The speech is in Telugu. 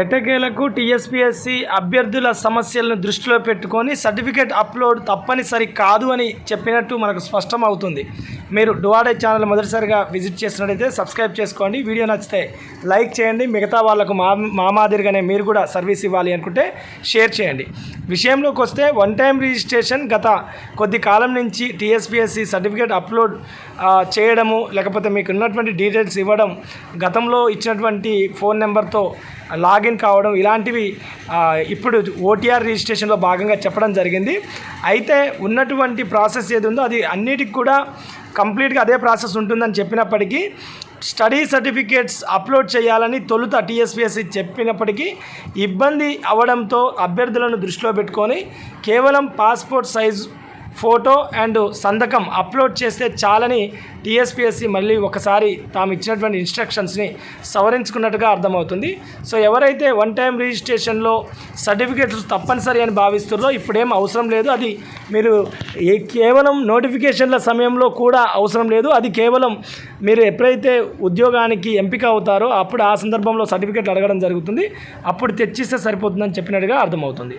ఎటకేలకు టీఎస్పీఎస్సీ అభ్యర్థుల సమస్యలను దృష్టిలో పెట్టుకొని సర్టిఫికేట్ అప్లోడ్ తప్పనిసరి కాదు అని చెప్పినట్టు మనకు స్పష్టం అవుతుంది మీరు డువాడే ఛానల్ మొదటిసారిగా విజిట్ చేసినట్టయితే సబ్స్క్రైబ్ చేసుకోండి. వీడియో నచ్చితే లైక్ చేయండి. మిగతా వాళ్ళకు మా మా మాదిరిగానే మీరు కూడా సర్వీస్ ఇవ్వాలి అనుకుంటే షేర్ చేయండి. విషయంలోకి వస్తే వన్ టైం రిజిస్ట్రేషన్ గత కొద్ది కాలం నుంచి టీఎస్పీఎస్సీ సర్టిఫికేట్ అప్లోడ్ చేయడము లేకపోతే మీకు ఉన్నటువంటి డీటెయిల్స్ ఇవ్వడం గతంలో ఇచ్చినటువంటి ఫోన్ నెంబర్తో లాగిన్ కావడం ఇలాంటివి ఇప్పుడు ఓటీఆర్ రిజిస్ట్రేషన్లో భాగంగా చెప్పడం జరిగింది. అయితే ఉన్నటువంటి ప్రాసెస్ ఏది ఉందో అది అన్నిటికి కూడా కంప్లీట్గా అదే ప్రాసెస్ ఉంటుందని చెప్పినప్పటికీ స్టడీ సర్టిఫికేట్స్ అప్లోడ్ చేయాలని తొలుత టీఎస్పీఎస్సీ చెప్పినప్పటికీ ఇబ్బంది అవడంతో అభ్యర్థులను దృష్టిలో పెట్టుకొని కేవలం పాస్పోర్ట్ సైజ్ ఫోటో అండ్ సంతకం అప్లోడ్ చేస్తే చాలని టీఎస్పీఎస్సీ మళ్ళీ ఒకసారి తాము ఇచ్చినటువంటి ఇన్స్ట్రక్షన్స్ని సవరించుకున్నట్టుగా అర్థమవుతుంది. సో ఎవరైతే వన్ టైం రిజిస్ట్రేషన్లో సర్టిఫికేట్స్ తప్పనిసరి అని భావిస్తున్నారో ఇప్పుడేం అవసరం లేదు. అది మీరు ఏ కేవలం నోటిఫికేషన్ల సమయంలో కూడా అవసరం లేదు. అది కేవలం మీరు ఎప్పుడైతే ఉద్యోగానికి ఎంపిక అవుతారో అప్పుడు ఆ సందర్భంలో సర్టిఫికేట్లు అడగడం జరుగుతుంది. అప్పుడు తెచ్చిస్తే సరిపోతుందని చెప్పినట్టుగా అర్థమవుతుంది.